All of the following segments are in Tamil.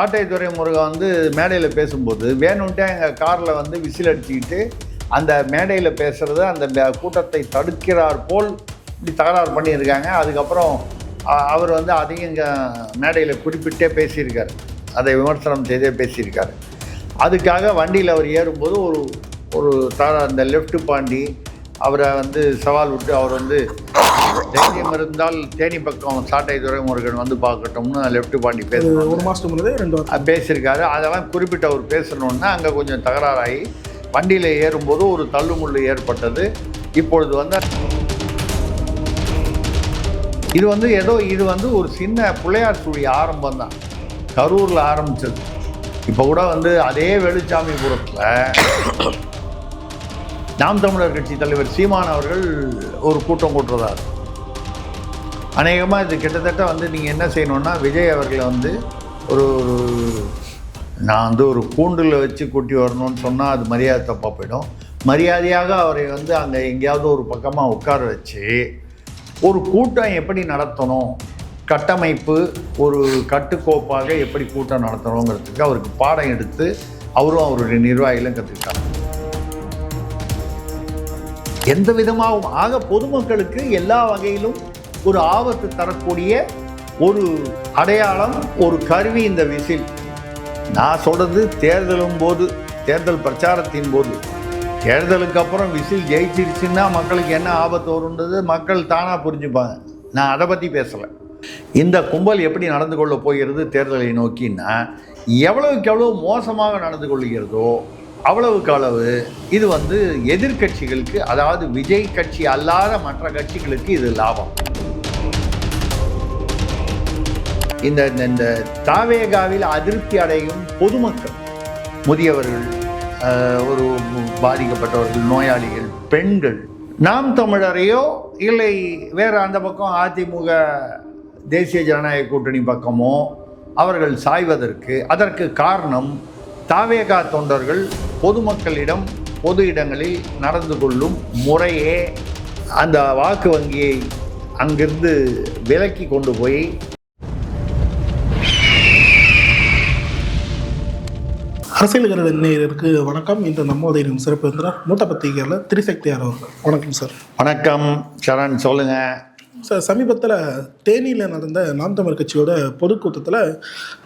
ஆட்டை முருகன் வந்து மேடையில் பேசும்போது வேணும்ட்டே எங்கள் காரில் வந்து விசில் அடிச்சுக்கிட்டு அந்த மேடையில் பேசுகிறத அந்த கூட்டத்தை தடுக்கிறார் போல் இப்படி தகராறு பண்ணியிருக்காங்க. அதுக்கப்புறம் அவர் வந்து அதையும் இங்கே மேடையில் குறிப்பிட்டே பேசியிருக்கார். அதை விமர்சனம் செய்தே பேசியிருக்காரு. அதுக்காக வண்டியில் அவர் ஏறும்போது ஒரு ஒரு தர அந்த லெஃப்ட் பாண்டி அவரை வந்து சவால் விட்டு அவர் வந்து தைரியம் இருந்தால் தேனி பக்கம் சாட்டை துரைமுருகன் வந்து பார்க்கட்டும்னு லெஃப்ட் பாண்டி பேசுகிறாங்க ஒரு மாதத்துக்கு முன்னாடி ரெண்டு பேசியிருக்காரு. அதெல்லாம் குறிப்பிட்ட அவர் பேசணுன்னா அங்கே கொஞ்சம் தகராறாகி வண்டியில் ஏறும்போது ஒரு தள்ளுமுள்ளு ஏற்பட்டது. இப்பொழுது வந்து இது வந்து ஏதோ இது வந்து ஒரு சின்ன பிள்ளையார் சுழி ஆரம்பம் தான். கரூரில் ஆரம்பிச்சது. இப்போ கூட வந்து அதே வெளிச்சாமிபுரத்தில் நாம் தமிழர் கட்சி தலைவர் சீமான் அவர்கள் ஒரு கூட்டம் கூட்டுறதார். அநேகமாக இது கிட்டத்தட்ட வந்து நீங்கள் என்ன செய்யணும்னா விஜய் அவர்களை வந்து ஒரு ஒரு நான் வந்து ஒரு கூண்டில் வச்சு கூட்டி வரணும்னு சொன்னால் அது மரியாதை தப்பாக போயிடும். மரியாதையாக அவரை வந்து அங்கே எங்கேயாவது ஒரு பக்கமாக உட்கார வச்சு ஒரு கூட்டம் எப்படி நடத்தணும் கட்டமைப்பு ஒரு கட்டுக்கோப்பாக எப்படி கூட்டம் நடத்தணுங்கிறதுக்கு அவருக்கு பாடம் எடுத்து அவரும் அவருடைய நிர்வாகிகளும் கற்றுக்கிட்டாங்க எந்த விதமாகவும் ஆக பொதுமக்களுக்கு எல்லா வகையிலும் ஒரு ஆபத்து தரக்கூடிய ஒரு அடையாளம் ஒரு கருவி இந்த விசில். நான் சொல்கிறது தேர்தலும் போது தேர்தல் பிரச்சாரத்தின் போது. தேர்தலுக்கு அப்புறம் விசில் ஜெயிச்சிருச்சுன்னா மக்களுக்கு என்ன ஆபத்து வரும்ன்றது மக்கள் தானாக புரிஞ்சுப்பாங்க. நான் அதை பற்றி பேசலை. இந்த கும்பல் எப்படி நடந்து கொள்ள போகிறது தேர்தலை நோக்கின்னா எவ்வளவுக்கு எவ்வளோ மோசமாக நடந்து கொள்கிறதோ அவ்வளவுக்கு அளவு இது வந்து எதிர்க்கட்சிகளுக்கு அதாவது விஜய் கட்சி அல்லாத மற்ற கட்சிகளுக்கு இது லாபம். இந்த இந்த- இந்த தாவேகாவில் அதிருப்தி அடையும் பொதுமக்கள் முதியவர்கள் ஒரு பாதிக்கப்பட்டவர்கள் நோயாளிகள் பெண்கள் நாம் தமிழரையோ இல்லை வேறு அந்த பக்கம் அதிமுக தேசிய ஜனநாயக கூட்டணி பக்கமோ அவர்கள் சாய்வதற்கு அதற்கு காரணம் தாவேகா தொண்டர்கள் பொதுமக்களிடம் பொது இடங்களில் நடந்து கொள்ளும் முறையே அந்த வாக்கு வங்கியை அங்கிருந்து விலக்கி கொண்டு போய் அரசியல் கருட நேயருக்கு வணக்கம். இன்று நம்மோதையின் சிறப்பு விருந்தினர் மூத்த பத்திரிகையாளர் திரிசக்தியார் அவர்கள்? வணக்கம் சார். வணக்கம் சரண். சொல்லுங்க. சார் சமீபத்தில் தேனியில் நடந்த நாம் தமிழ் கட்சியோட பொதுக்கூட்டத்தில்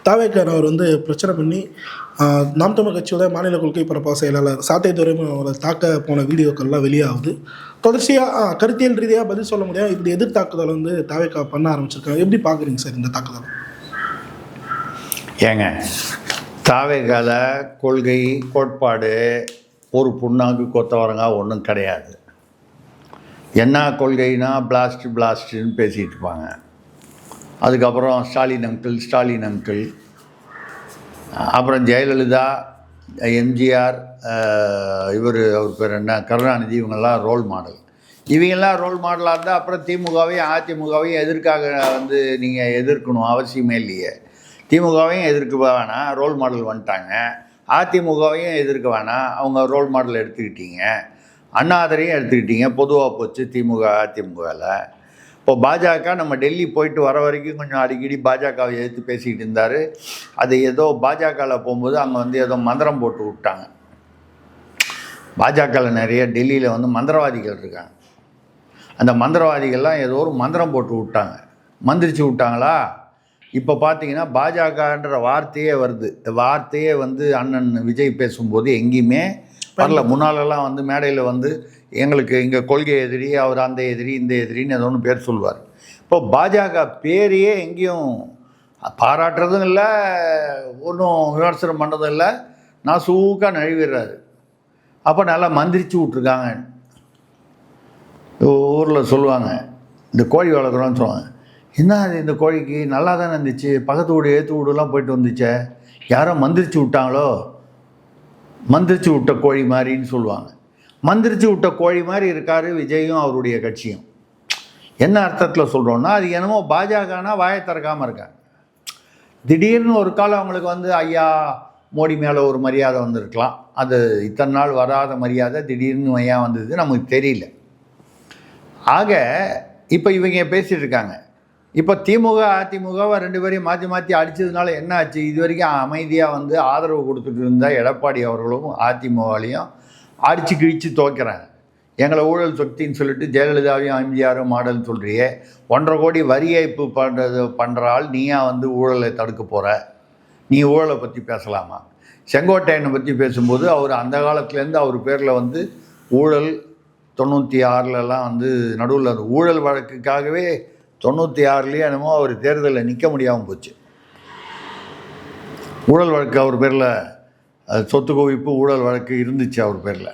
தாவேக்கார் அவர் வந்து பிரச்சனை பண்ணி நாம் தமிழ் கட்சியோட மாநில கொள்கை பரப்பா செயலாளர் சாத்தை துரைமுருகன் அவரை தாக்க போன வீடியோக்கள்லாம் வெளியாகுது. தொடர்ச்சியாக கருத்தியல் ரீதியாக பதில் சொல்ல முடியாது. இப்படி எதிர்த்தாக்குதல் வந்து தாவேக்கா பண்ண ஆரம்பிச்சிருக்காங்க. எப்படி பார்க்குறீங்க சார் இந்த தாக்குதல்? ஏங்க தாவேக்கால கொள்கை கோட்பாடு ஒரு புண்ணாக்கு கொத்தவரங்க ஒன்றும் கிடையாது. என்ன கொள்கைனா பிளாஸ்ட் பிளாஸ்ட்னு பேசிகிட்டு இருப்பாங்க. அதுக்கப்புறம் ஸ்டாலின் அங்கிள் ஸ்டாலின் அங்கிள் அப்புறம் ஜெயலலிதா எம்ஜிஆர் இவர் அவர் பேர் என்ன? கருணாநிதி இவங்கெல்லாம் ரோல் மாடல் இவங்கெல்லாம் ரோல் மாடலாக இருந்தால் அப்புறம் திமுகவையும் அதிமுகவையும் எதிர்க்காக வந்து நீங்கள் எதிர்க்கணும் அவசியமே இல்லையே. திமுகவையும் எதிர்க்க வேணாம் ரோல் மாடல் வந்துட்டாங்க. அதிமுகவையும் எதிர்க்க வேணாம் அவங்க ரோல் மாடல் எடுத்துக்கிட்டீங்க. அண்ணாதரையும் எடுத்துக்கிட்டீங்க. பொதுவாக போச்சு திமுக அதிமுகவில் இப்போ பாஜக நம்ம டெல்லி போயிட்டு வர வரைக்கும் கொஞ்சம் அடிக்கடி பாஜகவை எதிர்த்து பேசிக்கிட்டு இருந்தார். அது ஏதோ பாஜகவில் போகும்போது அங்கே வந்து ஏதோ மந்திரம் போட்டு விட்டாங்க. பாஜகவில் நிறைய டெல்லியில் வந்து மந்திரவாதிகள் இருக்காங்க. அந்த மந்திரவாதிகள்லாம் ஏதோ ஒரு மந்திரம் போட்டு விட்டாங்க. மந்திரிச்சு விட்டாங்களா? இப்போ பார்த்தீங்கன்னா பாஜகன்ற வார்த்தையே வருது. இந்த வார்த்தையே வந்து அண்ணன் விஜய் பேசும்போது எங்கேயுமே வரல முன்னாலெல்லாம் வந்து மேடையில் வந்து எங்களுக்கு இங்கே கொள்கை எதிரி அவர் அந்த எதிரி இந்த எதிரின்னு ஏதோ ஒன்று பேர் சொல்லுவார். இப்போ பாஜக பேரையே எங்கேயும் பாராட்டுறதும் இல்லை ஒன்றும் விமர்சனம் பண்ணுறதும் இல்லை நான் சூக்காக நழுவிடுறாரு. அப்போ நல்லா மந்திரிச்சு விட்ருக்காங்க ஊரில் சொல்லுவாங்க இந்த கோழி வளர்க்குறோன்னு சொல்லுவாங்க. என்ன அது இந்த கோழிக்கு? நல்லா தானே இருந்துச்சு பக்கத்து வீடு ஏற்று வீடுலாம் போயிட்டு வந்துச்சே. யாரோ மந்திரிச்சு விட்டாங்களோ? மந்திரிச்சு விட்ட கோழி மாதிரின்னு சொல்லுவாங்க. மந்திரிச்சு விட்ட கோழி மாதிரி இருக்கார் விஜயும் அவருடைய கட்சியும். என்ன அர்த்தத்தில் சொல்கிறோன்னா அது என்னமோ பாஜகனா வாயை திறக்காமல் இருக்காங்க. திடீர்னு ஒரு காலம் அவங்களுக்கு வந்து ஐயா மோடி மேலே ஒரு மரியாதை வந்திருக்கலாம். அது இத்தனை நாள் வராத மரியாதை திடீர்னு ஐயா வந்தது நமக்கு தெரியல. ஆக இப்போ இவங்க பேசிகிட்டு இருக்காங்க. இப்போ திமுக அதிமுகவை ரெண்டு பேரையும் மாற்றி மாற்றி அடித்ததுனால என்ன ஆச்சு? இது வரைக்கும் அமைதியாக வந்து ஆதரவு கொடுத்துட்டு இருந்த எடப்பாடி அவர்களும் அதிமுகலையும் அடித்து கிழித்து துவைக்கிறாங்க. எங்களை ஊழல் சக்தின்னு சொல்லிட்டு ஜெயலலிதாவையும் எம்ஜிஆரும் மாடல் சொல்கிறியே ஒன்றரை கோடி வரி ஏய்ப்பு பண்ணுறது பண்ணுற ஆள் நீயா வந்து ஊழலை தடுக்க போகிற நீ ஊழலை பற்றி பேசலாமா? செங்கோட்டையனை பற்றி பேசும்போது அவர் அந்த காலத்துலேருந்து அவர் பேரில் வந்து ஊழல் தொண்ணூற்றி ஆறுலலாம் வந்து நடுவில் ஊழல் வழக்குக்காகவே தொண்ணூற்றி ஆறுலேயே என்னமோ அவர் தேர்தலில் நிற்க முடியாமல் போச்சு. ஊழல் வழக்கு அவர் பேரில் சொத்து குவிப்பு ஊழல் வழக்கு இருந்துச்சு அவர் பேரில்.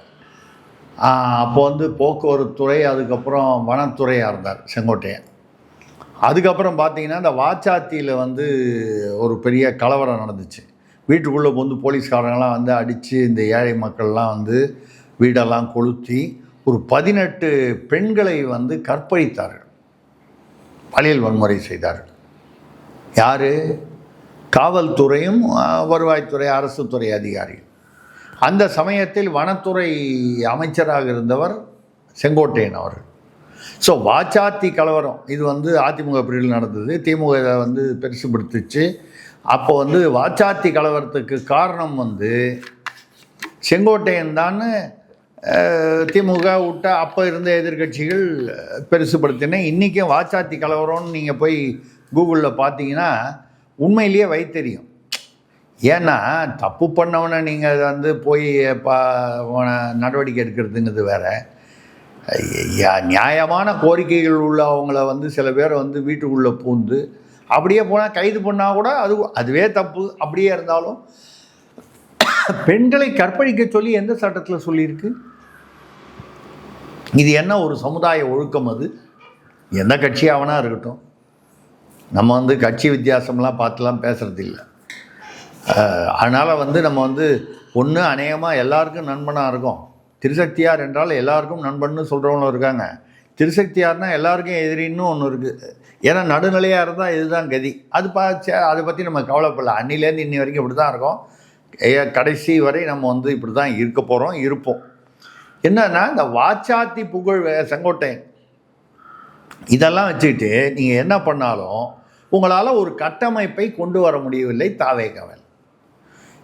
அப்போ வந்து போக்குவரத்து துறை அதுக்கப்புறம் வனத்துறையாக இருந்தார் செங்கோட்டையன். அதுக்கப்புறம் பார்த்தீங்கன்னா இந்த வாச்சாத்தியில் வந்து ஒரு பெரிய கலவரம் நடந்துச்சு. வீட்டுக்குள்ளே வந்து போலீஸ்காரங்களாம் வந்து அடித்து இந்த ஏழை மக்கள்லாம் வந்து வீடெல்லாம் கொளுத்தி ஒரு பதினெட்டு பெண்களை வந்து கற்பழித்தார்கள். பாலியல் வன்முறை செய்தார்கள். யார்? காவல்துறையும் வருவாய்த்துறை அரசு துறை அதிகாரி அந்த சமயத்தில் வனத்துறை அமைச்சராக இருந்தவர் செங்கோட்டையன் அவர்கள். ஸோ வாச்சாத்தி கலவரம். இது வந்து அதிமுக பிரிவில் நடந்தது. திமுக இதை வந்து பெருசுபடுத்துச்சு. அப்போ வந்து வாச்சாத்தி கலவரத்துக்கு காரணம் வந்து செங்கோட்டையன் தான் திமுக விட்ட அப்போ இருந்த எதிர்க்கட்சிகள் பெருசுபடுத்தின. இன்றைக்கும் வாச்சாத்தி கலவரம்னு நீங்கள் போய் கூகுளில் பார்த்தீங்கன்னா உண்மையிலேயே வைத்தெரியும். ஏன்னா தப்பு பண்ணவனை நீங்கள் வந்து போய் பா நடவடிக்கை எடுக்கிறதுங்கிறது வேற. நியாயமான கோரிக்கைகள் உள்ளவங்கள வந்து சில பேரை வந்து வீட்டுக்குள்ளே பூந்து அப்படியே போனால் கைது பண்ணால் கூட அது அதுவே தப்பு. அப்படியே இருந்தாலும் பெண்களை கற்பழிக்க சொல்லி எந்த சட்டத்தில் சொல்லியிருக்கு? இது என்ன ஒரு சமுதாய ஒழுக்கம் அது? எந்த கட்சியாவனா இருக்கட்டும். நம்ம வந்து கட்சி வித்தியாசம்லாம் பார்த்துலாம் பேசுறது இல்லை அதனால் வந்து நம்ம வந்து ஒன்று அநேகமாக எல்லாருக்கும் நண்பனாக இருக்கும். திருசக்தியார் என்றால் எல்லாருக்கும் நண்பன்னு சொல்கிறவங்களும் இருக்காங்க. திருசக்தியார்னால் எல்லாருக்கும் எதிரின்னு ஒன்று இருக்குது ஏன்னா நடுநிலையாக இருந்தால் இதுதான் கதி. அது பார்த்து அதை பற்றி நம்ம கவலைப்படல. அன்னிலேருந்து இன்னி வரைக்கும் இப்படி தான் இருக்கோம். ஏ- கடைசி வரை நம்ம வந்து இப்படி தான் இருக்க போகிறோம் இருப்போம். என்னன்னா இந்த வாச்சாத்தி புகழ் செங்கோட்டையன். இதெல்லாம் வச்சுக்கிட்டு நீங்கள் என்ன பண்ணாலும் உங்களால் ஒரு கட்டமைப்பை கொண்டு வர முடியவில்லை தாவேகவல்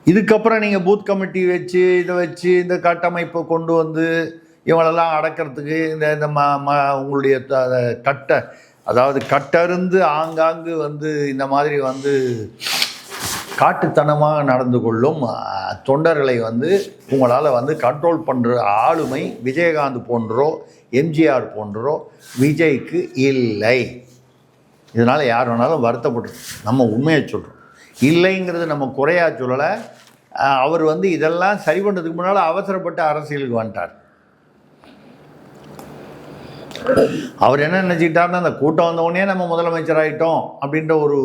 இதுக்கப்புறம் நீங்கள் பூத் கமிட்டி வச்சு இதை வச்சு இந்த கட்டமைப்பை கொண்டு வந்து இவங்களெல்லாம் அடக்கிறதுக்கு இந்த இந்த ம ம உங்களுடைய த- கட்ட அதாவது கட்டருந்து ஆங்காங்கு வந்து இந்த மாதிரி வந்து காட்டுத்தனமாக நடந்து கொள்ளும் தொண்டர்களை வந்து உங்களால் வந்து கண்ட்ரோல் பண்ணுற ஆளுமை விஜயகாந்த் போன்றோ எம்ஜிஆர் போன்றோ விஜய்க்கு இல்லை. இதனால் யார் வேணாலும் வருத்தப்பட்டு நம்ம உண்மையை சொல்கிறோம் இல்லைங்கிறது நம்ம குறையா சொல்லலை. அவர் வந்து இதெல்லாம் சரி பண்ணுறதுக்கு முன்னால் அவசரப்பட்டு அரசியலுக்கு வந்துட்டார். அவர் என்ன நினச்சிக்கிட்டாருன்னா அந்த கூட்டம் வந்தவுடனே நம்ம முதலமைச்சர் ஆகிட்டோம் அப்படின்ற ஒரு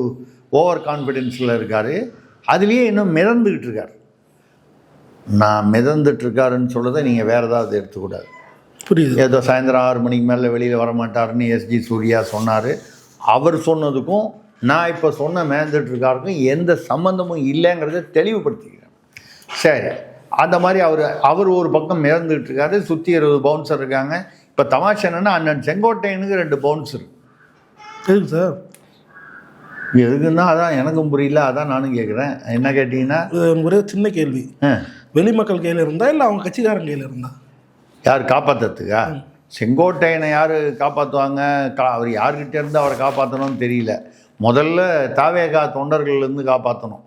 ஓவர் கான்ஃபிடென்ஸில் இருக்கார். அதுலேயே இன்னும் மிதந்துக்கிட்டு இருக்கார் நான் மிதந்துட்டு இருக்காருன்னு சொல்றதை நீங்கள் வேறு ஏதாவது எடுத்துக்கூடாது. புரியுது. ஏதோ சாயந்தரம் ஆறு மணிக்கு மேலே வெளியில் வர மாட்டாருன்னு எஸ்ஜி சூர்யா சொன்னார். அவர் சொன்னதுக்கும் நான் இப்போ சொன்ன மேந்துட்டு இருக்காருக்கும் எந்த சம்மந்தமும் இல்லைங்கிறத தெளிவுபடுத்திக்கிறேன். சரி அந்த மாதிரி அவர் அவர் ஒரு பக்கம் மிதந்துட்டு இருக்காரு சுற்றி இருபது பவுன்சர் இருக்காங்க. இப்போ தமாஷ் என்னன்னா அண்ணன் செங்கோட்டையனுக்கு ரெண்டு பவுன்சர் சார். எதுக்குன்னா அதான் எனக்கும் புரியல அதான் நானும் கேட்குறேன் என்ன கேட்டிங்கன்னா ஒரே சின்ன கேள்வி. வெளிமக்கள் கையில் இருந்தா இல்லை அவங்க கட்சிக்காரங்க கையில் இருந்தா? யார் காப்பாற்றுறதுக்கா செங்கோட்டையனை யார் காப்பாற்றுவாங்க கா அவர் யார்கிட்ட இருந்து அவரை காப்பாற்றணும்னு தெரியல. முதல்ல தாவேகா தொண்டர்கள்லேருந்து காப்பாற்றணும்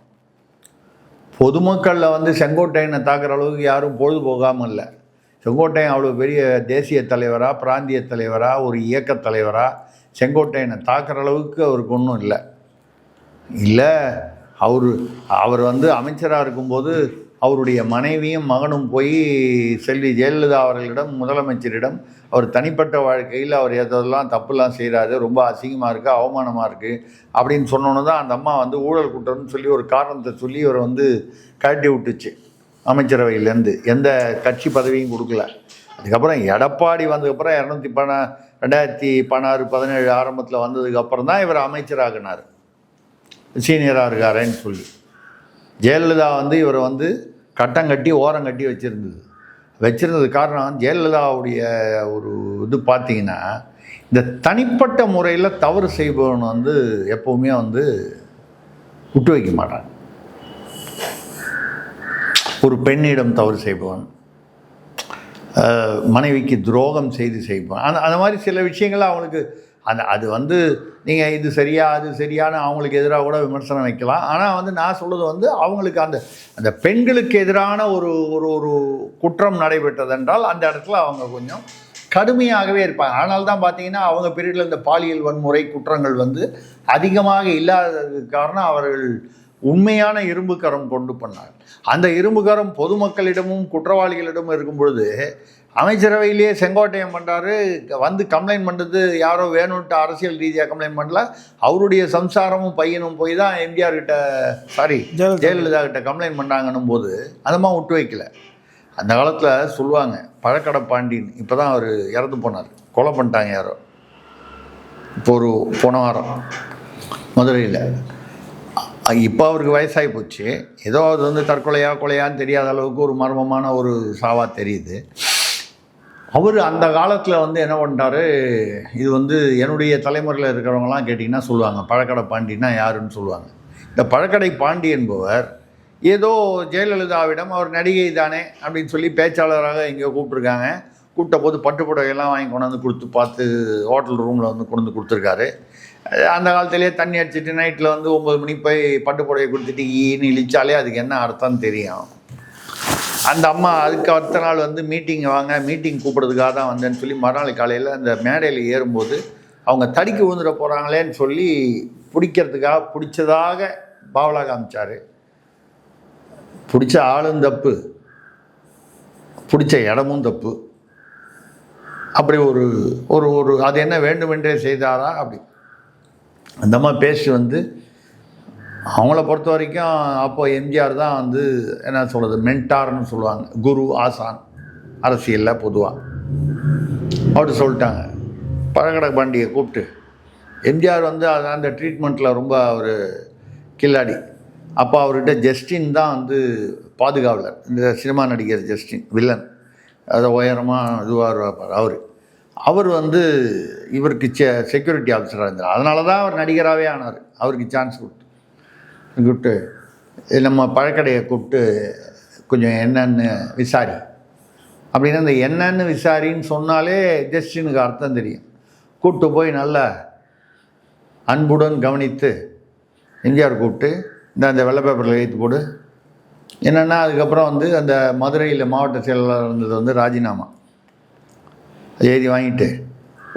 பொதுமக்களில் வந்து செங்கோட்டையனை தாக்குற அளவுக்கு யாரும் பொழுது போகாமல் இல்லை. செங்கோட்டையன் அவ்வளோ பெரிய தேசிய தலைவரா பிராந்திய தலைவரா ஒரு இயக்கத் தலைவரா செங்கோட்டையனை தாக்குற அளவுக்கு அவருக்கு ஒன்றும் இல்லை. இல்லை அவர் அவர் வந்து அமைச்சராக இருக்கும்போது அவருடைய மனைவியும் மகனும் போய் செல்வி ஜெயலலிதா அவர்களிடம் முதலமைச்சரிடம் அவர் தனிப்பட்ட வாழ்க்கையில் அவர் எதெல்லாம் தப்புலாம் செய்கிறாரு ரொம்ப அசிங்கமாக இருக்குது அவமானமாக இருக்குது அப்படின்னு சொன்னோன்னு தான் அந்த அம்மா வந்து ஊழல் குற்றம்னு சொல்லி ஒரு காரணத்தை சொல்லி இவரை வந்து கழட்டி விட்டுச்சு அமைச்சரவையிலேருந்து. எந்த கட்சி பதவியும் கொடுக்கல. அதுக்கப்புறம் எடப்பாடி வந்ததுக்கப்புறம் இரநூத்தி பண ரெண்டாயிரத்தி பதினாறு பதினேழு ஆரம்பத்தில் வந்ததுக்கப்புறம் தான் இவர் அமைச்சராகினார். சீனியராக இருக்காரேன்னு சொல்லி. ஜெயலலிதா வந்து இவரை வந்து கட்டம் கட்டி ஓரம் கட்டி வச்சுருந்தது. வச்சுருந்தது காரணம் ஜெயலலிதாவுடைய ஒரு இது பார்த்தீங்கன்னா இந்த தனிப்பட்ட முறையில் தவறு செய்பவன் வந்து எப்போவுமே வந்து விட்டு வைக்க மாட்டான் ஒரு பெண்ணிடம் தவறு செய்பவன் மனைவிக்கு துரோகம் செய்து செய்வான் அந்த அந்த மாதிரி சில விஷயங்கள் அவங்களுக்கு அந்த அது வந்து நீங்கள் இது சரியா அது சரியான அவங்களுக்கு எதிராக கூட விமர்சனம் வைக்கலாம். ஆனால் வந்து நான் சொல்கிறது வந்து அவங்களுக்கு அந்த அந்த பெண்களுக்கு எதிரான ஒரு ஒரு ஒரு குற்றம் நடைபெற்றதென்றால் அந்த இடத்துல அவங்க கொஞ்சம் கடுமையாகவே இருப்பாங்க. ஆனால் தான் பார்த்தீங்கன்னா அவங்க பீரியடில் இந்த பாலியல் வன்முறை குற்றங்கள் வந்து அதிகமாக இல்லாததுக்கு காரணம் அவர்கள் உண்மையான இரும்புக்கரம் கொண்டு பண்ணார் அந்த இரும்பு கரம் பொதுமக்களிடமும் குற்றவாளிகளிடமும் இருக்கும் பொழுது அமைச்சரவையிலேயே செங்கோட்டையன் பண்ணுறாரு வந்து கம்ப்ளைண்ட் பண்ணுறது யாரோ வேணும்ட்டு அரசியல் ரீதியாக கம்ப்ளைண்ட் பண்ணல. அவருடைய சம்சாரமும் பையனும் போய் தான் எம்ஜிஆர் கிட்ட சாரி ஜெயலலிதா. கிட்ட கம்ப்ளைண்ட் பண்ணாங்கன்னும் போது அதமாக விட்டு வைக்கல. அந்த காலத்தில் சொல்லுவாங்க பழக்கடை பாண்டியன். இப்போ தான் அவர் இறந்து போனார். கொலை பண்ணிட்டாங்க யாரோ. இப்போ ஒரு போன வாரம் மதுரையில். இப்போ அவருக்கு வயசாகி போச்சு. ஏதோ அது வந்து தற்கொலையா கொலையான்னு தெரியாத அளவுக்கு ஒரு மர்மமான ஒரு சாவா தெரியுது. அவர் அந்த காலத்தில் வந்து என்ன பண்ணிட்டாரு? இது வந்து என்னுடைய தலைமுறையில் இருக்கிறவங்கலாம் கேட்டிங்கன்னா சொல்லுவாங்க பழக்கடை பாண்டின்னா யாருன்னு சொல்லுவாங்க. இந்த பழக்கடை பாண்டி என்பவர் ஏதோ ஜெயலலிதாவிடம் அவர் நடிகை தானே அப்படின்னு சொல்லி பேச்சாளராக இங்கே கூப்பிட்ருக்காங்க கூப்பிட்ட போது பட்டு புடவையெல்லாம் வாங்கி கொண்டாந்து கொடுத்து பார்த்து ஹோட்டல் ரூமில் வந்து கொண்டு வந்து கொடுத்துருக்காரு. அந்த காலத்திலே தண்ணி அடிச்சிட்டு நைட்டில் வந்து ஒம்பது மணிக்கு போய் பட்டு புடவை கொடுத்துட்டு ஈன்னு இழிச்சாலே அதுக்கு என்ன அர்த்தம்னு தெரியும். அந்த அம்மா அதுக்கு அடுத்த நாள் வந்து மீட்டிங் வாங்க மீட்டிங் கூப்பிடுறதுக்காக தான் வந்தேன்னு சொல்லி மறுநாள் காலையில் அந்த மேடையில் ஏறும்போது அவங்க தடிக்கு விழுந்துட போகிறாங்களேன்னு சொல்லி பிடிக்கிறதுக்காக பிடிச்சதாக பாவலா காமிச்சார். பிடிச்ச ஆளும் தப்பு பிடிச்ச இடமும் தப்பு. அப்படி ஒரு ஒரு ஒரு அது என்ன வேண்டுமென்றே செய்தாரா? அப்படி. அந்தம்மா பேசி வந்து அவங்கள பொறுத்த வரைக்கும் அப்போ எம்ஜிஆர் தான் வந்து என்ன சொல்கிறது மென்டார்னு சொல்லுவாங்க. குரு ஆசான் அரசியலில் பொதுவாக அப்படி சொல்லிட்டாங்க. பழங்கடை பாண்டியை கூப்பிட்டு எம்ஜிஆர் வந்து அது- அந்த ட்ரீட்மெண்ட்டில் ரொம்ப ஒரு கில்லாடி. அப்போ அவர்கிட்ட ஜஸ்டின் தான் வந்து பாதுகாவலர். இந்த சினிமா நடிகர் ஜஸ்டின் வில்லன். அதை உயரமாக இதுவாக இருப்பார் அவர். அவர் வந்து இவருக்கு செ செக்யூரிட்டி ஆஃபீஸராக இருந்தார். அதனால தான் அவர் நடிகராகவே ஆனார். அவருக்கு சான்ஸ் கொடுத்து. கூப்பிட்டு நம்ம பழக்கடையை கூப்பிட்டு கொஞ்சம் என்னன்னு விசாரி. அப்படின்னா இந்த என்னன்னு விசாரின்னு சொன்னாலே ஜஸ்டினுக்கு அர்த்தம் தெரியும். கூப்பிட்டு போய் நல்லா அன்புடன் கவனித்து எம்ஜிஆர் கூப்பிட்டு இந்த அந்த வெள்ளை பேப்பரில் எழுத்து போடு. என்னென்னா அதுக்கப்புறம் வந்து அந்த மதுரையில் மாவட்ட செயலாளர் இருந்தது வந்து ராஜினாமா. எழுதி வாங்கிட்டு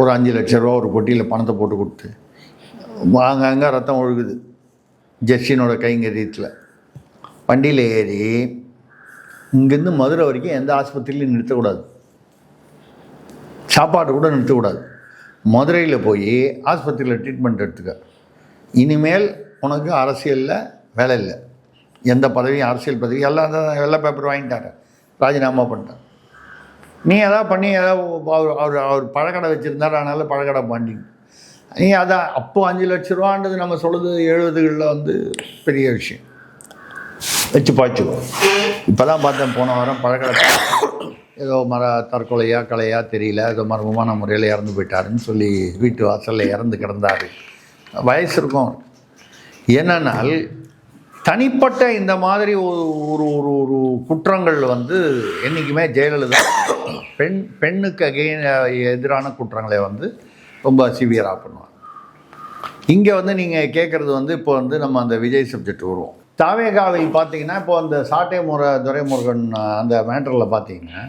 ஒரு அஞ்சு லட்ச ரூபா ஒரு பொட்டியில் பணத்தை போட்டு கொடுத்து அங்கங்கே ரத்தம் ஒழுகுது. ஜஸ்டினோட கைங்கரியத்தில். வண்டியில் ஏறி இங்கேருந்து மதுரை வரைக்கும் எந்த ஆஸ்பத்திரியிலையும் நிறுத்தக்கூடாது சாப்பாடு கூட நிறுத்தக்கூடாது மதுரையில் போய் ஆஸ்பத்திரியில் ட்ரீட்மெண்ட் எடுத்துக்க. இனிமேல் உனக்கு அரசியலில் வேலை இல்லை. எந்த பதவியும் அரசியல் பதவி எல்லாம் எல்லா பேப்பர் வாங்கிட்டாங்க ராஜினாமா பண்ணிட்டேன் நீ எதாவது பண்ணி ஏதாவது அவர் அவர் அவர் பழக்கடை வச்சுருந்தார் அதனால் பழக்கடை பண்ணி நீ அதான் அப்போ அஞ்சு லட்ச ரூபான்றது நம்ம சொல்லுது எழுபதுகளில் வந்து பெரிய விஷயம். வச்சு பாய்ச்சுக்கோ இப்போ தான் பார்த்தேன் போன வாரம் பழக்கடை ஏதோ மர தற்கொலையா கலையா தெரியல. ஏதோ மர்மமான முறையில் இறந்து போயிட்டாருன்னு சொல்லி வீட்டு வாசலில் இறந்து கிடந்தார். வயசு இருக்கும் என்னன்னால் தனிப்பட்ட இந்த மாதிரி ஒரு ஒரு ஒரு ஒரு குற்றங்கள் வந்து என்றைக்குமே ஜெயலலிதா பெண் பெண்ணுக்கு அகெயின் எதிரான குற்றங்களை வந்து ரொம்ப சிவியராக பண்ணுவாங்க. இங்கே வந்து நீங்கள் கேட்குறது வந்து இப்போ வந்து நம்ம அந்த விஜய் சப்ஜெக்ட் வருவோம். தாவேகாவில் பார்த்தீங்கன்னா இப்போ அந்த சாட்டை முறை துரைமுருகன் அந்த மேட்டரில் பார்த்தீங்கன்னா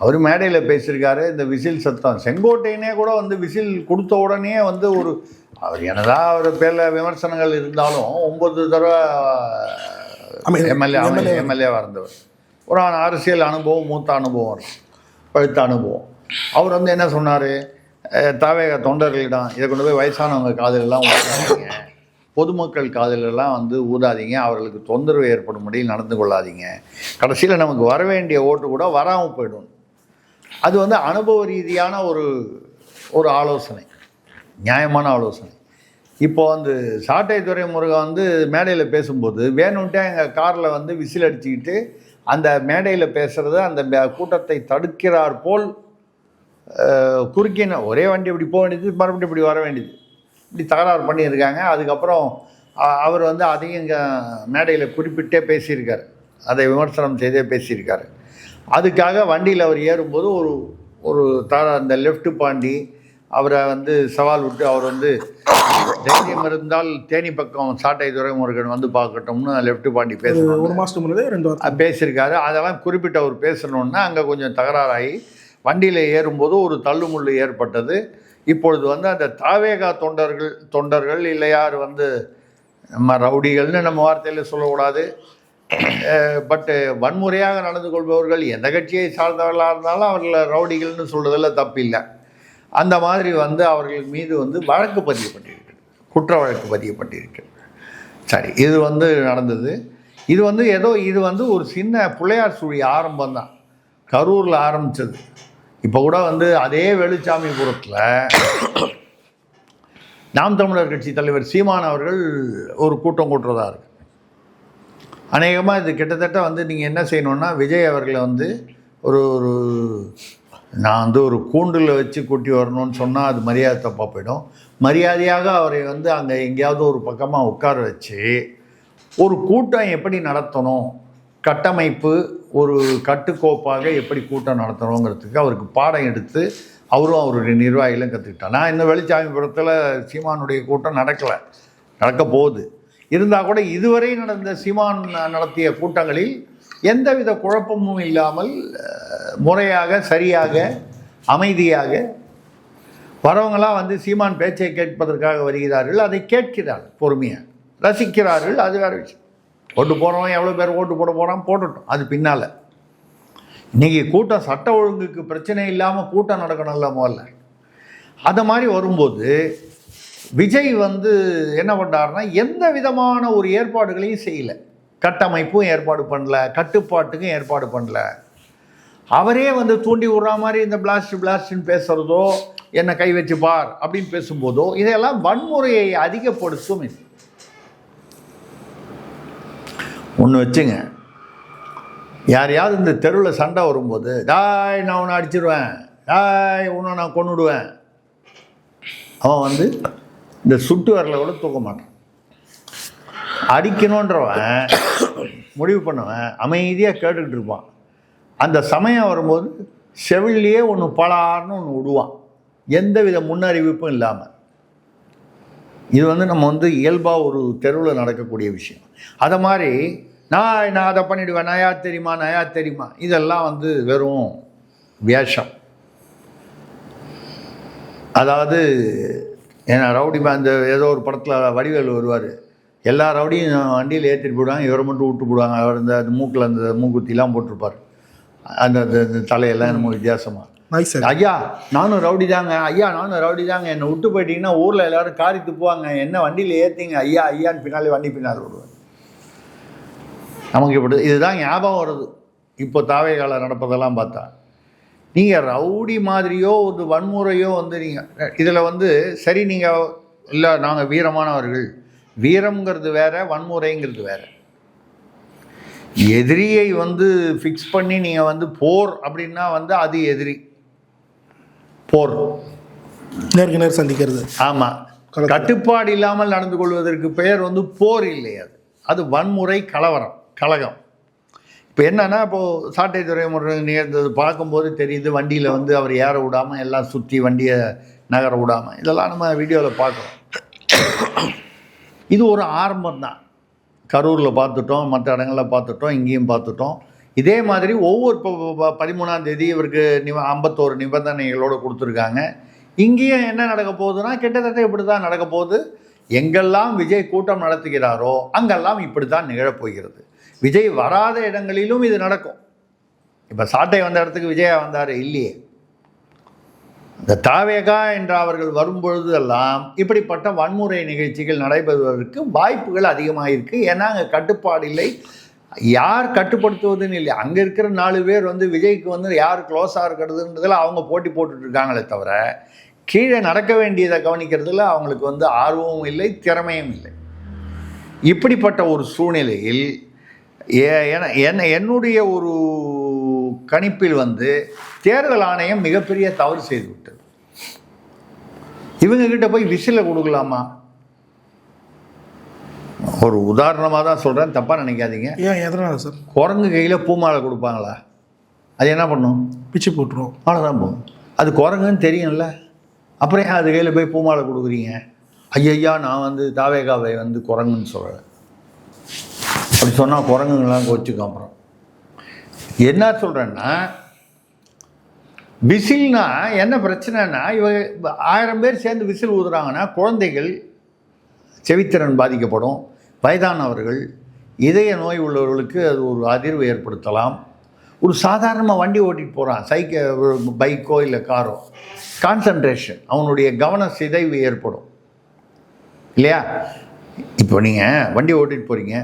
அவர் மேடையில் பேசியிருக்காரு. இந்த விசில் சத்தம் செங்கோட்டையனே கூட வந்து விசில் கொடுத்த உடனே வந்து ஒரு அவர் என்னதான் அவர் பேரில் விமர்சனங்கள் இருந்தாலும் ஒம்பது தடவை எம்எல்ஏ. எம்எல்ஏவாக இருந்தவர். ஒரு அரசியல் அனுபவம் மூத்த அனுபவம். பழுத்த அனுபவம். அவர் வந்து என்ன சொன்னார்? தாவேக தொண்டர்களிடம் இதை கொண்டு போய் வயசானவங்க காதலெல்லாம் ஊதாதீங்க பொதுமக்கள் காதலெல்லாம் வந்து ஊதாதீங்க. அவர்களுக்கு தொந்தரவு ஏற்படும்படி நடந்து கொள்ளாதீங்க. கடைசியில் நமக்கு வர வேண்டிய ஓட்டு கூட வராமல் போயிடும். அது வந்து அனுபவ ரீதியான ஒரு ஒரு ஆலோசனை. நியாயமான ஆலோசனை. இப்போ வந்து சாட்டை துரைமுருகன் வந்து மேடையில் பேசும்போது வேணும்ட்டே எங்கள் காரில் வந்து விசில் அடிச்சுக்கிட்டு அந்த மேடையில் பேசுகிறத அந்த கூட்டத்தை தடுக்கிறார் போல் குறுக்கின ஒரே வண்டி இப்படி போக வேண்டியது மறுபடியும் இப்படி வர வேண்டியது. இப்படி தகராறு பண்ணியிருக்காங்க. அதுக்கப்புறம் அவர் வந்து அதையும் இங்கே மேடையில் குறிப்பிட்டே பேசியிருக்காரு. அதை விமர்சனம் செய்தே பேசியிருக்காரு. அதுக்காக வண்டியில் அவர் ஏறும்போது ஒரு ஒரு தர அந்த லெஃப்ட் பாண்டி அவரை வந்து சவால் விட்டு அவர் வந்து தைரியம் இருந்தால் தேனி பக்கம் சாட்டை துறைமுருகன் வந்து பார்க்கட்டும்னு லெஃப்ட் பாண்டி பேசணும் ஒரு மாதத்துக்கு முன்னாடி ரெண்டு பேசியிருக்காரு. அதெல்லாம் குறிப்பிட்டு அவர் பேசணுன்னா அங்கே கொஞ்சம் தகராறாகி வண்டியில் ஏறும்போது ஒரு தள்ளுமுள்ளு ஏற்பட்டது. இப்பொழுது வந்து அந்த தாவேகா தொண்டர்கள் தொண்டர்கள் இல்லை யார் வந்து நம்ம ரவுடிகள்னு நம்ம வார்த்தையில் சொல்லக்கூடாது. பட்டு வன்முறையாக நடந்து கொள்பவர்கள் எந்த கட்சியை சார்ந்தவர்களாக இருந்தாலும் அவர்களை ரவுடிகள்னு சொல்கிறதில் தப்பில்லை. அந்த மாதிரி வந்து அவர்கள் மீது வந்து வழக்கு பதியப்பட்டிருக்கு. குற்ற வழக்கு பதியப்பட்டிருக்கு. சரி இது வந்து நடந்தது. இது வந்து ஏதோ இது வந்து ஒரு சின்ன பிள்ளையார் சுழி ஆரம்பம் தான் கரூரில் ஆரம்பித்தது இப்போ கூட வந்து அதே வெளிச்சாமிபுரத்தில் நாம் தமிழர் கட்சி தலைவர் சீமான் அவர்கள் ஒரு கூட்டம் கூட்டுறதா இருக்கு. அநேகமாக இது கிட்டத்தட்ட வந்து நீங்கள் என்ன செய்யணுன்னா விஜய் அவர்களை வந்து ஒரு ஒரு நான் வந்து ஒரு கூண்டில் வச்சு கூட்டி வரணும்னு சொன்னால் அது மரியாதை தப்பாக போயிடும். மரியாதையாக அவரை வந்து அங்கே எங்கேயாவது ஒரு பக்கமாக உட்கார வச்சு ஒரு கூட்டம் எப்படி நடத்தணும்? கட்டமைப்பு ஒரு கட்டுக்கோப்பாக எப்படி கூட்டம் நடத்தணுங்கிறதுக்கு அவருக்கு பாடம் எடுத்து அவரும் அவருடைய நிர்வாகிகளும் கற்றுக்கிட்டார் நான் இந்த வெளிச்சாமிபுரத்தில் சீமானுடைய கூட்டம் நடக்கலை. நடக்க போகுது. இருந்தால் கூட இதுவரை நடந்த சீமான் நடத்திய கூட்டங்களில் எந்தவித குழப்பமும் இல்லாமல் முறையாக சரியாக அமைதியாக வரவங்களாம் வந்து சீமான் பேச்சை கேட்பதற்காக வருகிறார்கள். அதை கேட்கிறார்கள் பொறுமையாக ரசிக்கிறார்கள். அது வேறு விஷயம். ஓட்டு போகிறவன் எவ்வளோ பேர் ஓட்டு போட போகிறான் போட்டுட்டோம் அது பின்னால். இன்றைக்கி கூட்டம் சட்ட ஒழுங்குக்கு பிரச்சனை இல்லாமல் கூட்டம் நடக்கணும்ல முதல்ல. அதை மாதிரி வரும்போது விஜய் வந்து என்ன பண்ணாருன்னா எந்த விதமான ஒரு ஏற்பாடுகளையும் செய்யலை. கட்டமைப்பும் ஏற்பாடு பண்ணல கட்டுப்பாட்டுக்கும் ஏற்பாடு பண்ணல. அவரே வந்து தூண்டி விடுற மாதிரி இந்த பிளாஸ்ட் பிளாஸ்ட்னு பேசுகிறதோ என்னை கை வச்சு பார் அப்படின்னு பேசும்போதோ இதெல்லாம் வன்முறையை அதிகப்படுத்தும் இது. ஒன்று வச்சுங்க. யாரையாவது இந்த தெருவில் சண்டை வரும்போது டாய் நான் உன்னை அடிச்சிருவேன். டாய் உன்னை நான் கொண்டுடுவேன் அவன் வந்து இந்த சுட்டு வரல கூட தூக்க மாட்டான். அடிக்கணுன்றவன் முடிவு பண்ணவன் அமைதியாக கேட்டுக்கிட்டு இருப்பான். அந்த சமயம் வரும்போது செவிலியே ஒன்று பலார்னு ஒன்று விடுவான். எந்த வித முன்னறிவிப்பும் இல்லாமல் இது வந்து நம்ம வந்து இயல்பாக ஒரு தெருவில் நடக்கக்கூடிய விஷயம். அதை மாதிரி நான் நான் அதை பண்ணிவிடுவேன் நயா தெரியுமா நயா தெரியுமா? இதெல்லாம் வந்து வெறும் வேஷம். அதாவது ஏன்னா ரவுடி அந்த ஏதோ ஒரு படத்தில் வடிவேல் வருவார். எல்லா ரவுடியும் வண்டியில் ஏற்றிட்டு போடுவாங்க இவரை மட்டும் விட்டு போடுவாங்க அவர் இந்த மூக்கில் அந்த மூக்குத்திலாம் போட்டிருப்பார். அந்த அந்த- தலையெல்லாம் என்னமோ வித்தியாசமாக ஐயா நானும் ரவுடி தாங்க. ஐயா நானும் ரவுடி தாங்க. என்னை விட்டு போயிட்டீங்கன்னா ஊரில் எல்லாரும் காரி துப்புவாங்க. என்ன வண்டியில் ஏற்றிங்க ஐயா ஐயான்னு பின்னாலே வண்டி பின்னால் விடுவேன் நமக்கு இப்படி இதுதான் ஞாபகம் வருது. இப்போ தாவை காலம் நடப்பதெல்லாம் பார்த்தா. நீங்கள் ரவுடி மாதிரியோ ஒரு வன்முறையோ வந்து நீங்கள் இதில் வந்து சரி நீங்கள் இல்லை நாங்கள் வீரமானவர்கள். வீரம்ங்கிறது வேற வன்முறைங்கிறது வேற. எதிரியை வந்து ஃபிக்ஸ் பண்ணி நீங்கள் வந்து போர் அப்படின்னா வந்து அது எதிரி. போர். நேருக்கு நேர் சந்திக்கிறது. ஆமாம். கட்டுப்பாடு இல்லாமல் நடந்து கொள்வதற்கு பெயர் வந்து போர் இல்லை அது. அது வன்முறை கலவரம் கலகம். இப்போ என்னன்னா இப்போது சாட்டை துறைமுறை நேர்ந்தது பார்க்கும்போது தெரியுது வண்டியில் வந்து அவர் ஏற விடாமல் எல்லாம் சுற்றி வண்டியை நகர விடாமல் இதெல்லாம் நம்ம வீடியோவில் பார்க்குறோம். இது ஒரு ஆரம்பம் தான் கரூரில் பார்த்துட்டோம் மற்ற இடங்களில் பார்த்துட்டோம் இங்கேயும் பார்த்துட்டோம். இதே மாதிரி ஒவ்வொரு இப்போ பதிமூணாம் தேதி இவருக்கு நிவ ஐம்பத்தோரு நிபந்தனைகளோடு கொடுத்துருக்காங்க. இங்கேயும் என்ன நடக்க போகுதுன்னா கிட்டத்தட்ட இப்படி தான் நடக்க போகுது. எங்கெல்லாம் விஜய் கூட்டம் நடத்துகிறாரோ அங்கெல்லாம் இப்படி தான் நிகழப்போகிறது விஜய் வராத இடங்களிலும் இது நடக்கும். இப்போ சாட்டை வந்த இடத்துக்கு விஜயா வந்தார் இல்லையே? இந்த தாவேகா என்ற அவர்கள் வரும்பொழுது எல்லாம் இப்படிப்பட்ட வன்முறை நிகழ்ச்சிகள் நடைபெறுவதற்கு வாய்ப்புகள் அதிகமாக இருக்குது ஏன்னா அங்கே கட்டுப்பாடு இல்லை. யார் கட்டுப்படுத்துவதுன்னு இல்லை அங்கே இருக்கிற நாலு பேர் வந்து விஜய்க்கு வந்து யார் க்ளோஸாக இருக்கிறதுன்றதில் அவங்க போட்டி போட்டுட்ருக்காங்களே தவிர கீழே நடக்க வேண்டியதை கவனிக்கிறதுல அவங்களுக்கு வந்து ஆர்வமும் இல்லை திறமையும் இல்லை. இப்படிப்பட்ட ஒரு சூழ்நிலையில் ஏ- என- என்ன என்னுடைய ஒரு கணிப்பில் வந்து தேர்தல் ஆணையம் மிகப்பெரிய தவறு செய்து விட்டது. இவங்க கிட்ட போய் விசில கொடுக்கலாமா? ஒரு உதாரணமாக தான் சொல்கிறேன் தப்பாக நினைக்காதீங்க. ஏன் எதனால சார்? குரங்கு கையில் பூமாலை கொடுப்பாங்களா? அது என்ன பண்ணும்? பிச்சு போட்டுரும். அவ்வளோதான் போகும். அது குரங்குன்னு தெரியும்ல. அப்புறம் ஏன் அது கையில் போய் பூமாலை கொடுக்குறீங்க? ஐயையா நான் வந்து தாவேகாவை வந்து குரங்குன்னு சொல்கிறேன் அப்படி சொன்னால் குரங்குங்களாம் கொச்சுக்கும் அப்புறம். என்ன சொல்கிறேன்னா விசில்னா என்ன பிரச்சனைனா இவ ஆயிரம் பேர் சேர்ந்து விசில் ஊதுறாங்கன்னா குழந்தைகள் செவித்திறன் பாதிக்கப்படும். வயதானவர்கள் இதய நோய் உள்ளவர்களுக்கு அது ஒரு அதிர்வு ஏற்படுத்தலாம். ஒரு சாதாரணமாக வண்டி ஓட்டிட்டு போகிறான் சைக்க பைக்கோ இல்லை காரோ. கான்சன்ட்ரேஷன் அவனுடைய கவன சிதைவு ஏற்படும். இல்லையா? இப்போ நீங்கள் வண்டி ஓட்டிகிட்டு போகிறீங்க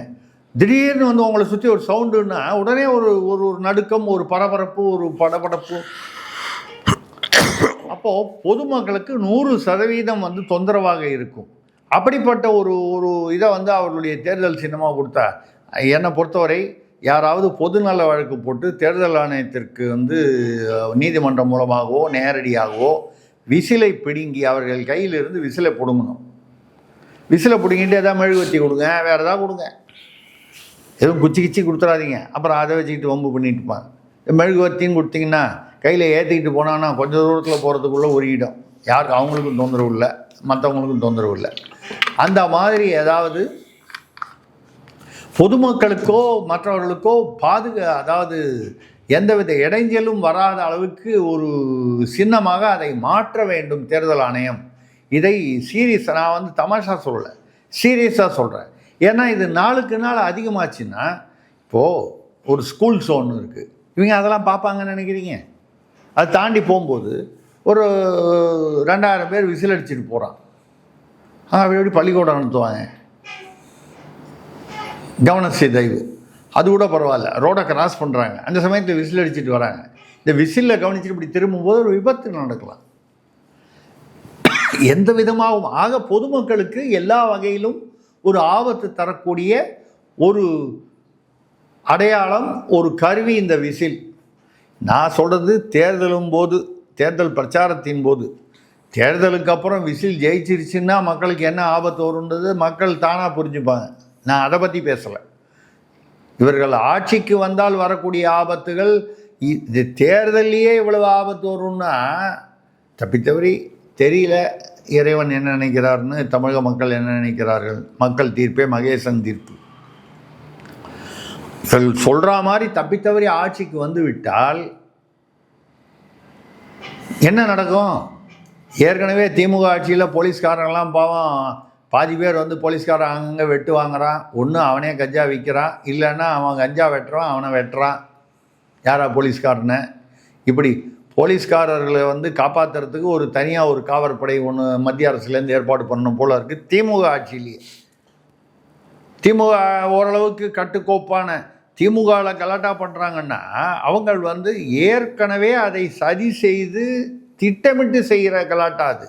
திடீர்னு வந்து உங்களை சுற்றி ஒரு சவுண்டுன்னா உடனே ஒரு ஒரு ஒரு நடுக்கம் ஒரு பரபரப்பு ஒரு படபடப்பு. அப்போது பொதுமக்களுக்கு நூறு சதவீதம் வந்து தொந்தரவாக இருக்கும். அப்படிப்பட்ட ஒரு ஒரு இதை வந்து அவர்களுடைய தேர்தல் சின்னமாக கொடுத்தா என்னை பொறுத்தவரை யாராவது பொதுநல வழக்கு போட்டு தேர்தல் ஆணையத்திற்கு வந்து நீதிமன்றம் மூலமாகவோ நேரடியாகவோ விசிலை பிடுங்கி அவர்கள் கையிலிருந்து விசிலை பிடுங்கணும். விசிலை பிடுங்கிட்டு எதாவது மெழுகுவத்தி கொடுங்க வேறு எதாவது கொடுங்க. எதுவும் குச்சி கிச்சி கொடுத்துறாதீங்க. அப்புறம் அதை வச்சுக்கிட்டு வம்பு பண்ணிட்டு இருப்பாங்க. மெழுகுவத்தின்னு கொடுத்தீங்கன்னா கையில் ஏற்றிக்கிட்டு போனான்னா கொஞ்சம் தூரத்தில் போகிறதுக்குள்ளே உருகிடும். யாருக்கு அவங்களுக்கும் தொந்தரவு இல்லை மற்றவங்களுக்கும் தொந்தரவு இல்லை. அந்த மாதிரி ஏதாவது பொதுமக்களுக்கோ மற்றவர்களுக்கோ பாதுகா அதாவது எந்தவித இடைஞ்சலும் வராத அளவுக்கு ஒரு சின்னமாக அதை மாற்ற வேண்டும் தேர்தல் ஆணையம். இதை சீரியஸ் நான் வந்து தமாஷா சொல்லலை. சீரியஸாக சொல்கிறேன் ஏன்னா இது நாளுக்கு நாள் அதிகமாச்சுன்னா இப்போது ஒரு ஸ்கூல் ஒன்று இருக்குது இவங்க அதெல்லாம் பார்ப்பாங்கன்னு நினைக்கிறீங்க? அது தாண்டி போகும்போது ஒரு ரெண்டாயிரம் பேர் விசில் அடிச்சுட்டு போகிறான் அப்படி எப்படி பள்ளிக்கூடம் நடத்துவாங்க. கவன சிதைவு அது கூட பரவாயில்ல. ரோடை கிராஸ் பண்ணுறாங்க அந்த சமயத்தில் விசில் அடிச்சுட்டு வராங்க. இந்த விசிலில் கவனிச்சுட்டு இப்படி திரும்பும்போது ஒரு விபத்து நடக்கலாம். எந்த விதமாகவும் ஆக பொதுமக்களுக்கு எல்லா வகையிலும் ஒரு ஆபத்து தரக்கூடிய ஒரு அடையாளம் ஒரு கருவி இந்த விசில். நான் சொல்கிறது தேர்தலும் போது தேர்தல் பிரச்சாரத்தின் போது. தேர்தலுக்கு அப்புறம் விசில் ஜெயிச்சிருச்சுன்னா மக்களுக்கு என்ன ஆபத்து வருன்றது மக்கள் தானாக புரிஞ்சுப்பாங்க. நான் அதை பற்றி பேசலை. இவர்கள் ஆட்சிக்கு வந்தால் வரக்கூடிய ஆபத்துகள் இது தேர்தலையே இவ்வளவு ஆபத்து வரும்னா தப்பித்தவரி தெரியல. இறைவன் என்ன நினைக்கிறார்னு தமிழக மக்கள் என்ன நினைக்கிறார்கள்? மக்கள் தீர்ப்பே மகேசன் தீர்ப்பு. சொல்கிற மாதிரி தப்பித்தவரி ஆட்சிக்கு வந்து விட்டால் என்ன நடக்கும்? ஏற்கனவே திமுக ஆட்சியில் போலீஸ்காரங்களாம் பாவம் பாதி பேர் வந்து போலீஸ்காரன் அங்கங்கே வெட்டு வாங்குறான். ஒன்று அவனே கஞ்சா விற்கிறான் இல்லைன்னா அவன் கஞ்சா வெட்டுறான் அவனை வெட்டுறான். யாரா போலீஸ்காரனை? இப்படி போலீஸ்காரர்களை வந்து காப்பாற்றுறதுக்கு ஒரு தனியாக ஒரு காவற்படை ஒன்று மத்திய அரசுலேருந்து ஏற்பாடு பண்ணணும் போல இருக்குது திமுக ஆட்சியிலேயே. திமுக ஓரளவுக்கு கட்டுக்கோப்பான திமுகவில் கலாட்டா பண்ணுறாங்கன்னா அவங்க வந்து ஏற்கனவே அதை சதி செய்து திட்டமிட்டு செய்கிற கலாட்டா அது.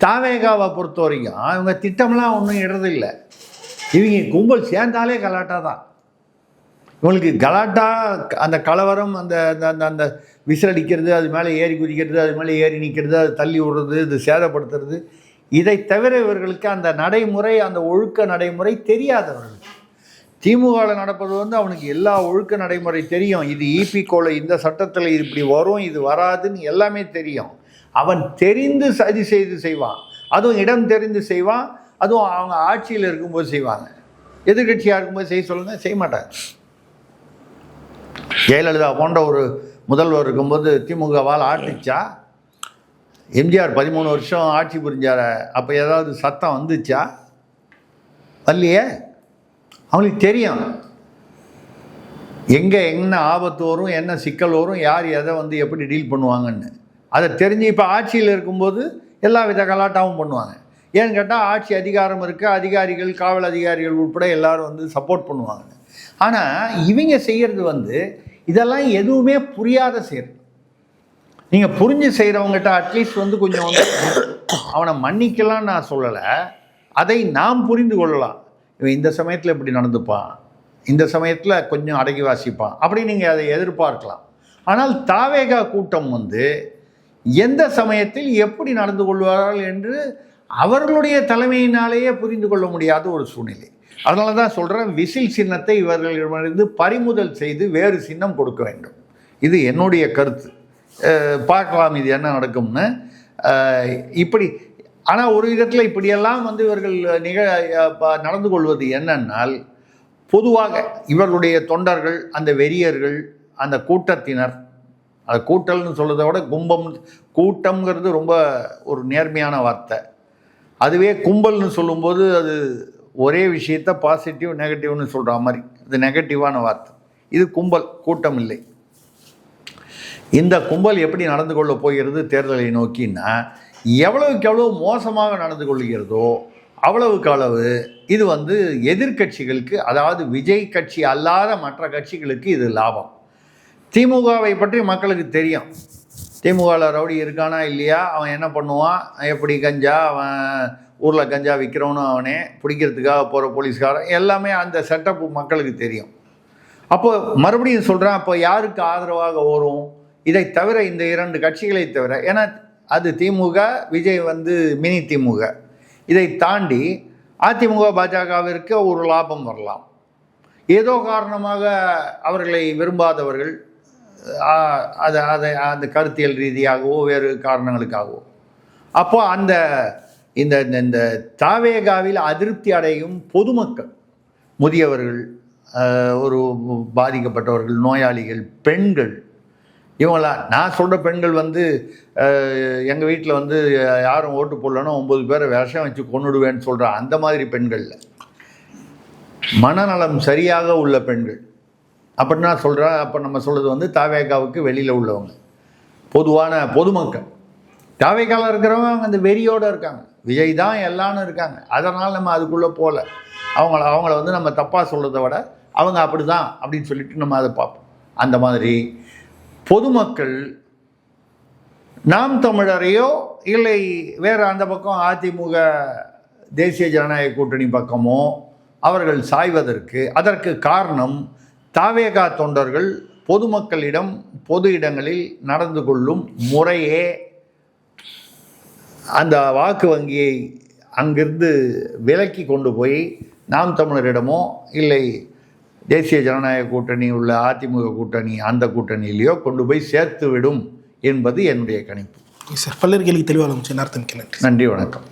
தாவேகாவை பொறுத்த வரைக்கும் இவங்க திட்டம்லாம் ஒன்றும் இடறதில்லை. இவங்க கும்பல் சேர்ந்தாலே கலாட்டா தான். இவங்களுக்கு கலாட்டா அந்த கலவரம் அந்த அந்த அந்த அந்த விசிலடிக்கிறது அது மேலே ஏறி குதிக்கிறது அது மேலே ஏறி நிற்கிறது அது தள்ளி விடுறது இது சேதப்படுத்துறது இதை தவிர இவர்களுக்கு அந்த நடைமுறை அந்த ஒழுக்க நடைமுறை தெரியாதவர்கள். திமுகவில் நடப்பது வந்து அவனுக்கு எல்லா ஒழுக்க நடைமுறை தெரியும். இது இபி கோலை இந்த சட்டத்தில் இப்படி வரும் இது வராதுன்னு எல்லாமே தெரியும். அவன் தெரிந்து சதி செய்து செய்வான். அதுவும் இடம் தெரிந்து செய்வான். அதுவும் அவங்க ஆட்சியில் இருக்கும்போது செய்வாங்க. எதிர்கட்சியாக இருக்கும்போது செய்ய சொல்லுங்கள் செய்ய மாட்டாங்க ஜெயலலிதா போன்ற ஒரு முதல்வர் இருக்கும்போது திமுகவால் ஆட்டுச்சா எம்ஜிஆர் பதிமூணு வருஷம் ஆட்சி புரிஞ்சார? அப்போ ஏதாவது சத்தம் வந்துச்சா? வரலையே? அவங்களுக்கு தெரியும். எங்கே என்ன ஆபத்து வரும் என்ன சிக்கல் வரும் யார் எதை வந்து எப்படி டீல் பண்ணுவாங்கன்னு. அதை தெரிஞ்சு இப்போ ஆட்சியில் இருக்கும்போது எல்லா வித கலாட்டாவும் பண்ணுவாங்க. ஏன்னு கேட்டால் ஆட்சி அதிகாரம் இருக்க அதிகாரிகள் காவல் அதிகாரிகள் உட்பட எல்லாரும் வந்து சப்போர்ட் பண்ணுவாங்க. ஆனால் இவங்க செய்கிறது வந்து இதெல்லாம் எதுவுமே புரியாத செய்கிறது நீங்கள் புரிஞ்சு செய்கிறவங்ககிட்ட அட்லீஸ்ட் வந்து கொஞ்சம் வந்து அவனை மன்னிக்கலாம்னு நான் சொல்லலை. அதை நாம் புரிந்து கொள்ளலாம். இவன் இந்த சமயத்தில் இப்படி நடந்துப்பான். இந்த சமயத்தில் கொஞ்சம் அடக்கி வாசிப்பான். அப்படி நீங்கள் அதை எதிர்பார்க்கலாம். ஆனால் தாவேகா கூட்டம் வந்து எந்த சமயத்தில் எப்படி நடந்து கொள்வார்கள் என்று அவர்களுடைய தலைமையினாலேயே புரிந்து கொள்ள முடியாத ஒரு சூழ்நிலை. அதனால தான் சொல்கிறேன் விசில் சின்னத்தை இவர்களிடமிருந்து பறிமுதல் செய்து வேறு சின்னம் கொடுக்க வேண்டும். இது என்னுடைய கருத்து. பார்க்கலாம் இது என்ன நடக்கும்னு. இப்படி ஆனால் ஒரு விதத்தில் இப்படியெல்லாம் வந்து இவர்கள் நிக நடந்து கொள்வது என்னன்னால் பொதுவாக இவர்களுடைய தொண்டர்கள் அந்த வெறியர்கள் அந்த கூட்டத்தினர் அந்த கூட்டல்னு சொல்றதை விட கும்பம் கூட்டம்ங்கிறது ரொம்ப ஒரு நேர்மையான வார்த்தை. அதுவே கும்பல்னு சொல்லும்போது அது ஒரே விஷயத்த பாசிட்டிவ் நெகட்டிவ்னு சொல்கிற மாதிரி. இது நெகட்டிவான வார்த்தை. இது கும்பல் கூட்டம் இல்லை. இந்த கும்பல் எப்படி நடந்து கொள்ள போகிறது தேர்தலை நோக்கின்னா எவ்வளவுக்கு எவ்வளவு மோசமாக நடந்து கொள்கிறதோ அவ்வளவுக்கு அளவு இது வந்து எதிர்க்கட்சிகளுக்கு அதாவது விஜய் கட்சி அல்லாத மற்ற கட்சிகளுக்கு இது லாபம். திமுகவை பற்றி மக்களுக்கு தெரியும். திமுகவில் ரவுடி இருக்கானா இல்லையா? அவன் என்ன பண்ணுவான்? எப்படி கஞ்சா? அவன் ஊரில் கஞ்சா விற்கிறவனும் அவனே பிடிக்கிறதுக்காக போகிற போலீஸ்காரன். எல்லாமே அந்த செட்டப் மக்களுக்கு தெரியும். அப்போ மறுபடியும் சொல்கிறேன் அப்போ யாருக்கு ஆதரவாக வரும்? இதை தவிர இந்த இரண்டு கட்சிகளை தவிர ஏன்னா அது திமுக விஜய் வந்து மினி திமுக. இதை தாண்டி அதிமுக பாஜகவிற்கு ஒரு லாபம் வரலாம். ஏதோ காரணமாக அவர்களை விரும்பாதவர்கள் அதை அதை அந்த கருத்தியல் ரீதியாகவோ வேறு காரணங்களுக்காகவோ. அப்போ அந்த இந்த இந்த- இந்த தாவேகாவில் அதிருப்தி அடையும் பொதுமக்கள் முதியவர்கள் ஒரு பாதிக்கப்பட்டவர்கள் நோயாளிகள் பெண்கள் இவங்களாம் நான் சொல்கிற பெண்கள் வந்து எங்கள் வீட்டில் வந்து யாரும் ஓட்டு போடலன்னா ஒம்பது பேரை விஷம் வச்சு கொண்டுடுவேன்னு சொல்கிற அந்த மாதிரி பெண்களில் மனநலம் சரியாக உள்ள பெண்கள். அப்படின்னா சொல்கிறேன் அப்போ நம்ம சொல்கிறது வந்து தாவேகாவுக்கு வெளியில் உள்ளவங்க. பொதுவான பொதுமக்கள். தாவேகாவில் இருக்கிறவங்க அந்த வெறியோடு இருக்காங்க. விஜய் தான் எல்லாம்னு இருக்காங்க. அதனால் நம்ம அதுக்குள்ளே போகல அவங்கள அவங்கள வந்து நம்ம தப்பாக சொல்கிறத விட அவங்க அப்படி தான் அப்படின்னு சொல்லிட்டு நம்ம அதை பார்ப்போம். அந்த மாதிரி பொதுமக்கள் நாம் தமிழரையோ இல்லை வேறு அந்த பக்கம் அதிமுக தேசிய ஜனநாயக கூட்டணி பக்கமோ அவர்கள் சாய்வதற்கு அதற்கு காரணம் தாவேகா தொண்டர்கள் பொதுமக்களிடம் பொது இடங்களில் நடந்து கொள்ளும் முறையே அந்த வாக்கு வங்கியை அங்கிருந்து விலக்கி கொண்டு போய் நாம் தமிழரிடமோ இல்லை தேசிய ஜனநாயக கூட்டணி உள்ள அதிமுக கூட்டணி அந்த கூட்டணியிலையோ கொண்டு போய் சேர்த்து விடும் என்பது என்னுடைய கணிப்பு. சார் பல்லர் கேள்வி தெளிவாக நன்றி வணக்கம்.